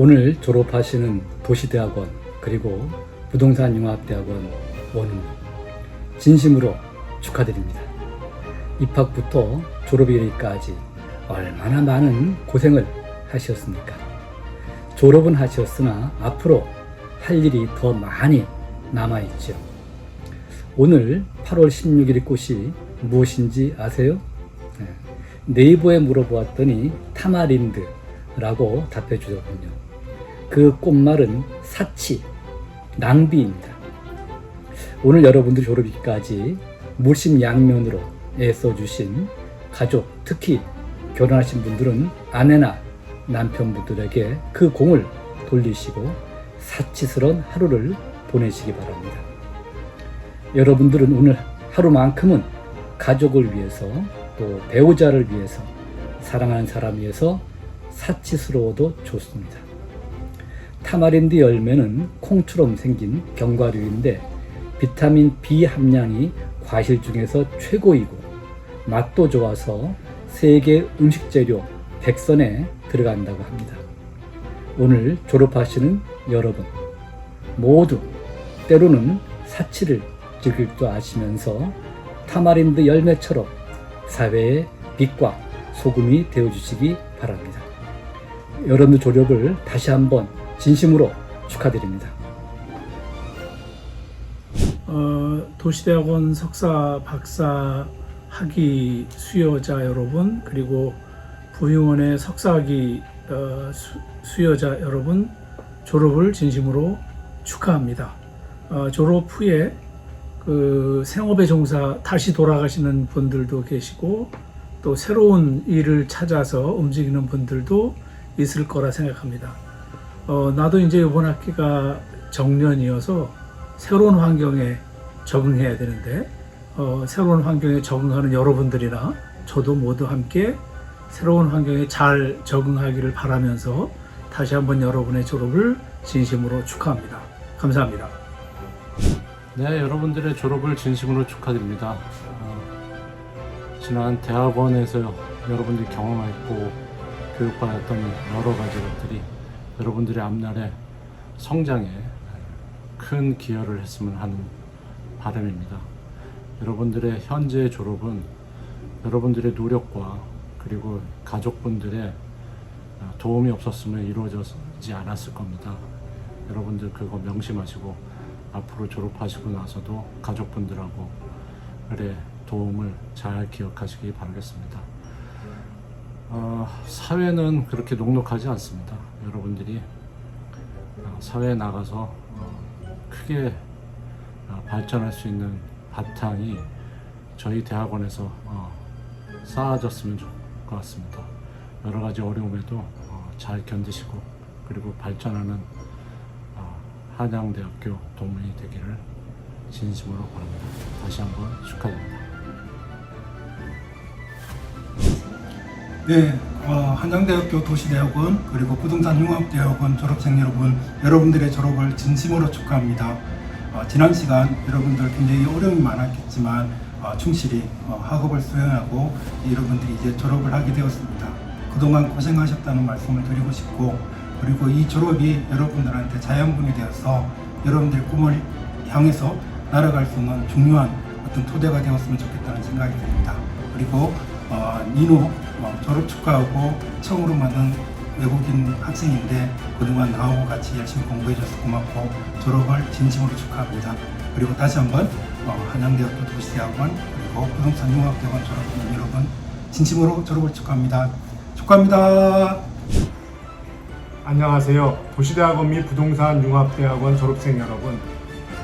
오늘 졸업하시는 도시대학원 그리고 부동산융합대학원 원님 진심으로 축하드립니다. 입학부터 졸업이기까지 얼마나 많은 고생을 하셨습니까? 졸업은 하셨으나 앞으로 할 일이 더 많이 남아있죠. 오늘 8월 16일 꽃이 무엇인지 아세요? 네. 네이버에 물어보았더니 타마린드라고 답해 주더군요. 그 꽃말은 사치, 낭비입니다. 오늘 여러분들이 졸업이기까지 물심양면으로 애써주신 가족, 특히 결혼하신 분들은 아내나 남편분들에게 그 공을 돌리시고 사치스러운 하루를 보내시기 바랍니다. 여러분들은 오늘 하루만큼은 가족을 위해서 또 배우자를 위해서 사랑하는 사람 위해서 사치스러워도 좋습니다. 타마린드 열매는 콩처럼 생긴 견과류인데 비타민 B 함량이 과실 중에서 최고이고 맛도 좋아서 세계 음식 재료 100선에 들어간다고 합니다. 오늘 졸업하시는 여러분 모두 때로는 사치를 즐길 줄 아시면서 타마린드 열매처럼 사회의 빛과 소금이 되어 주시기 바랍니다. 여러분들 졸업을 다시 한번 진심으로 축하드립니다. 어, 도시대학원 석사, 박사 학위 수요자 여러분 그리고 부유원의 석사 학위 어, 수, 수요자 여러분 졸업을 진심으로 축하합니다. 어, 졸업 후에 그 생업에 종사 다시 돌아가시는 분들도 계시고 또 새로운 일을 찾아서 움직이는 분들도 있을 거라 생각합니다. 어, 나도 이제 이번 학기가 정년이어서 새로운 환경에 적응해야 되는데 어, 새로운 환경에 적응하는 여러분들이나 저도 모두 함께 새로운 환경에 잘 적응하기를 바라면서 다시 한번 여러분의 졸업을 진심으로 축하합니다. 감사합니다. 네, 여러분들의 졸업을 진심으로 축하드립니다. 어, 지난 대학원에서 여러분들이 경험했고 교육받았던 여러 가지 것들이 여러분들의 앞날의 성장에 큰 기여를 했으면 하는 바람입니다. 여러분들의 현재 졸업은 여러분들의 노력과 그리고 가족분들의 도움이 없었으면 이루어지지 않았을 겁니다. 여러분들 그거 명심하시고 앞으로 졸업하시고 나서도 가족분들하고 의 도움을 잘 기억하시기 바라겠습니다. 어, 사회는 그렇게 녹록하지 않습니다. 여러분들이 어, 사회에 나가서 어, 크게 어, 발전할 수 있는 바탕이 저희 대학원에서 어, 쌓아졌으면 좋을 것 같습니다. 여러 가지 어려움에도 어, 잘 견디시고 그리고 발전하는 어, 한양대학교 동문이 되기를 진심으로 바랍니다. 다시 한번 축하드립니다. 네, 어, 한양대학교 도시대학원 그리고 부동산융합대학원 졸업생 여러분, 여러분들의 졸업을 진심으로 축하합니다. 어, 지난 시간 여러분들 굉장히 어려움이 많았겠지만 어, 충실히 어, 학업을 수행하고 여러분들이 이제 졸업을 하게 되었습니다. 그동안 고생하셨다는 말씀을 드리고 싶고 그리고 이 졸업이 여러분들한테 자양분이 되어서 여러분들의 꿈을 향해서 날아갈 수 있는 중요한 어떤 토대가 되었으면 좋겠다는 생각이 듭니다. 그리고 어, 니노 어, 졸업 축하하고 처음으로 만난 외국인 학생인데 그동안 나하고 같이 열심히 공부해줘서 고맙고 졸업을 진심으로 축하합니다. 그리고 다시 한번 어, 한양대학교 도시대학원 그리고 부동산융합대학원 졸업생 여러분 진심으로 졸업을 축하합니다. 축하합니다. 안녕하세요. 도시대학원 및 부동산융합대학원 졸업생 여러분.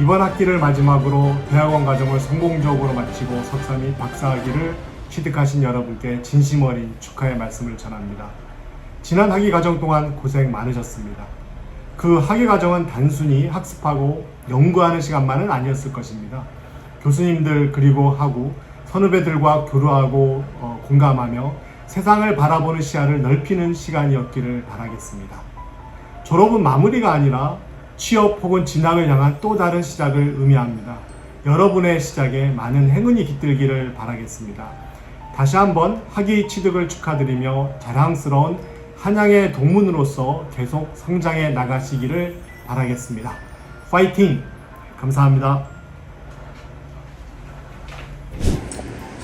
이번 학기를 마지막으로 대학원 과정을 성공적으로 마치고 석사 및 박사학위를 취득하신 여러분께 진심 어린 축하의 말씀을 전합니다. 지난 학위 과정 동안 고생 많으셨습니다. 그 학위 과정은 단순히 학습하고 연구하는 시간만은 아니었을 것입니다. 교수님들 그리고 하고 선후배들과 교류하고 어, 공감하며 세상을 바라보는 시야를 넓히는 시간이었기를 바라겠습니다. 졸업은 마무리가 아니라 취업 혹은 진학을 향한 또 다른 시작을 의미합니다. 여러분의 시작에 많은 행운이 깃들기를 바라겠습니다. 다시 한번 학위 취득을 축하드리며 자랑스러운 한양의 동문으로서 계속 성장해 나가시기를 바라겠습니다. 파이팅! 감사합니다.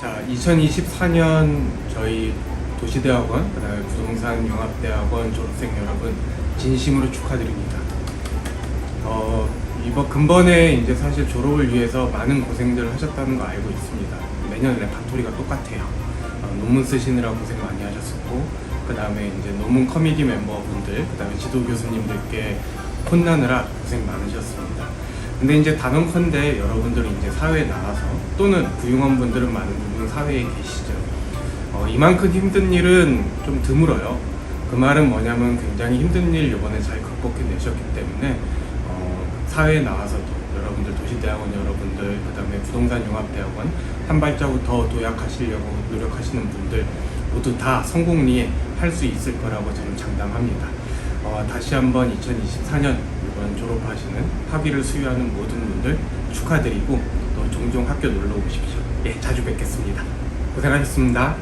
자, 2024년 저희 도시대학원, 그다음에 부동산 융합대학원 졸업생 여러분 진심으로 축하드립니다. 어, 이번 근본에 이제 사실 졸업을 위해서 많은 고생들을 하셨다는 거 알고 있습니다. 매년 레파토리가 똑같아요. 어, 논문 쓰시느라 고생 많이 하셨었고, 그 다음에 이제 논문 커미디 멤버분들, 그 다음에 지도 교수님들께 혼나느라 고생 많으셨습니다. 근데 이제 단언컨대 여러분들은 이제 사회에 나가서 또는 부유한 분들은 많은 부분 사회에 계시죠. 어, 이만큼 힘든 일은 좀 드물어요. 그 말은 뭐냐면 굉장히 힘든 일 이번에 잘 극복해내셨기 때문에 어, 사회에 나와서도 여러분들 도시대학원 여러분들 그다음에 부동산 융합대학원 한 발자국 더 도약하시려고 노력하시는 분들 모두 다 성공리에 할 수 있을 거라고 저는 장담합니다. 어, 다시 한번 2024년 이번 졸업하시는 학위를 수유하는 모든 분들 축하드리고 또 종종 학교 놀러 오십시오. 예, 자주 뵙겠습니다. 고생하셨습니다.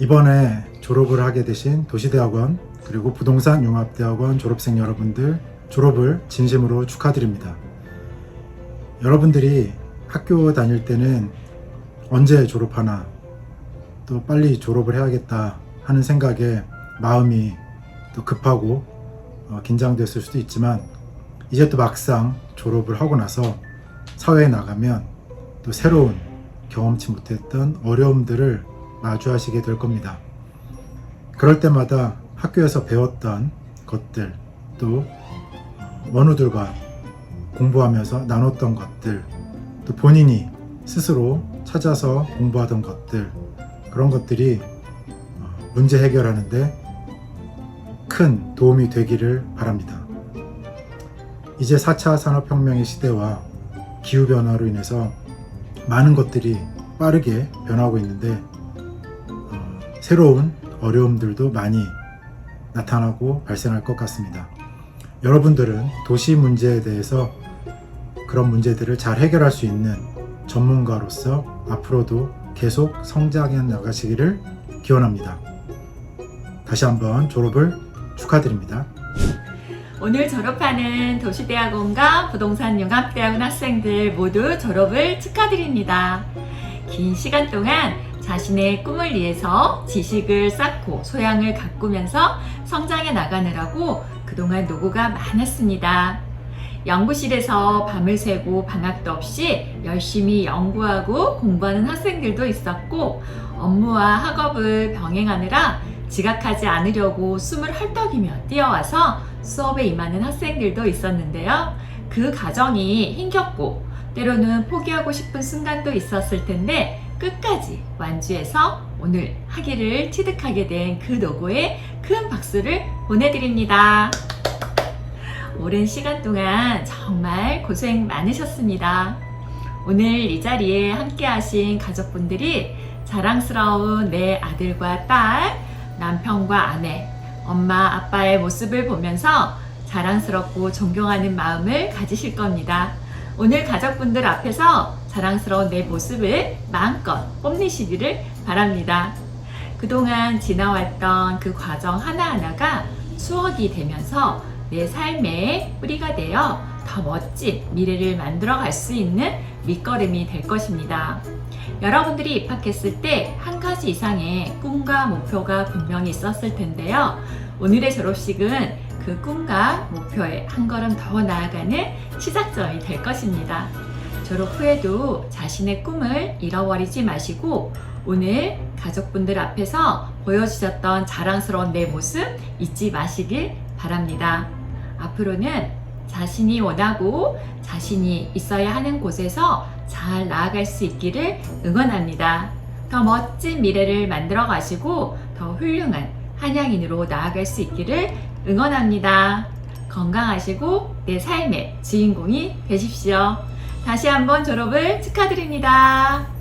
이번에 졸업을 하게 되신 도시대학원 그리고 부동산 융합대학원 졸업생 여러분들 졸업을 진심으로 축하드립니다. 여러분들이 학교 다닐 때는 언제 졸업하나 또 빨리 졸업을 해야겠다 하는 생각에 마음이 또 급하고 어, 긴장됐을 수도 있지만 이제 또 막상 졸업을 하고 나서 사회에 나가면 또 새로운 경험치 못했던 어려움들을 마주하시게 될 겁니다. 그럴 때마다 학교에서 배웠던 것들 또 원우들과 공부하면서 나눴던 것들 또 본인이 스스로 찾아서 공부하던 것들 그런 것들이 어, 문제 해결하는데 큰 도움이 되기를 바랍니다. 이제 4차 산업혁명의 시대와 기후변화로 인해서 많은 것들이 빠르게 변하고 있는데 어, 새로운 어려움들도 많이 나타나고 발생할 것 같습니다. 여러분들은 도시 문제에 대해서 그런 문제들을 잘 해결할 수 있는 전문가로서 앞으로도 계속 성장해 나가시기를 기원합니다. 다시 한번 졸업을 축하드립니다. 오늘 졸업하는 도시대학원과 부동산 융합대학원 학생들 모두 졸업을 축하드립니다. 긴 시간 동안 자신의 꿈을 위해서 지식을 쌓고 소양을 가꾸면서 성장해 나가느라고 그동안 노고가 많았습니다. 연구실에서 밤을 새고 방학도 없이 열심히 연구하고 공부하는 학생들도 있었고 업무와 학업을 병행하느라 지각하지 않으려고 숨을 헐떡이며 뛰어와서 수업에 임하는 학생들도 있었는데요. 그 과정이 힘겹고 때로는 포기하고 싶은 순간도 있었을 텐데 끝까지 완주해서 오늘 학위를 취득하게 된 그 노고에 큰 박수를 보내드립니다. 오랜 시간 동안 정말 고생 많으셨습니다. 오늘 이 자리에 함께 하신 가족분들이 자랑스러운 내 아들과 딸, 남편과 아내, 엄마, 아빠의 모습을 보면서 자랑스럽고 존경하는 마음을 가지실 겁니다. 오늘 가족분들 앞에서 자랑스러운 내 모습을 마음껏 뽐내시기를 바랍니다. 그동안 지나왔던 그 과정 하나하나가 추억이 되면서 내 삶의 뿌리가 되어 더 멋진 미래를 만들어 갈 수 있는 밑거름이 될 것입니다. 여러분들이 입학했을 때 한 가지 이상의 꿈과 목표가 분명히 있었을 텐데요. 오늘의 졸업식은 그 꿈과 목표에 한 걸음 더 나아가는 시작점이 될 것입니다. 졸업 후에도 자신의 꿈을 잃어버리지 마시고 오늘 가족분들 앞에서 보여주셨던 자랑스러운 내 모습 잊지 마시길 바랍니다. 앞으로는 자신이 원하고 자신이 있어야 하는 곳에서 잘 나아갈 수 있기를 응원합니다. 더 멋진 미래를 만들어 가시고 더 훌륭한 한양인으로 나아갈 수 있기를 응원합니다. 건강하시고 내 삶의 주인공이 되십시오. 다시 한번 졸업을 축하드립니다.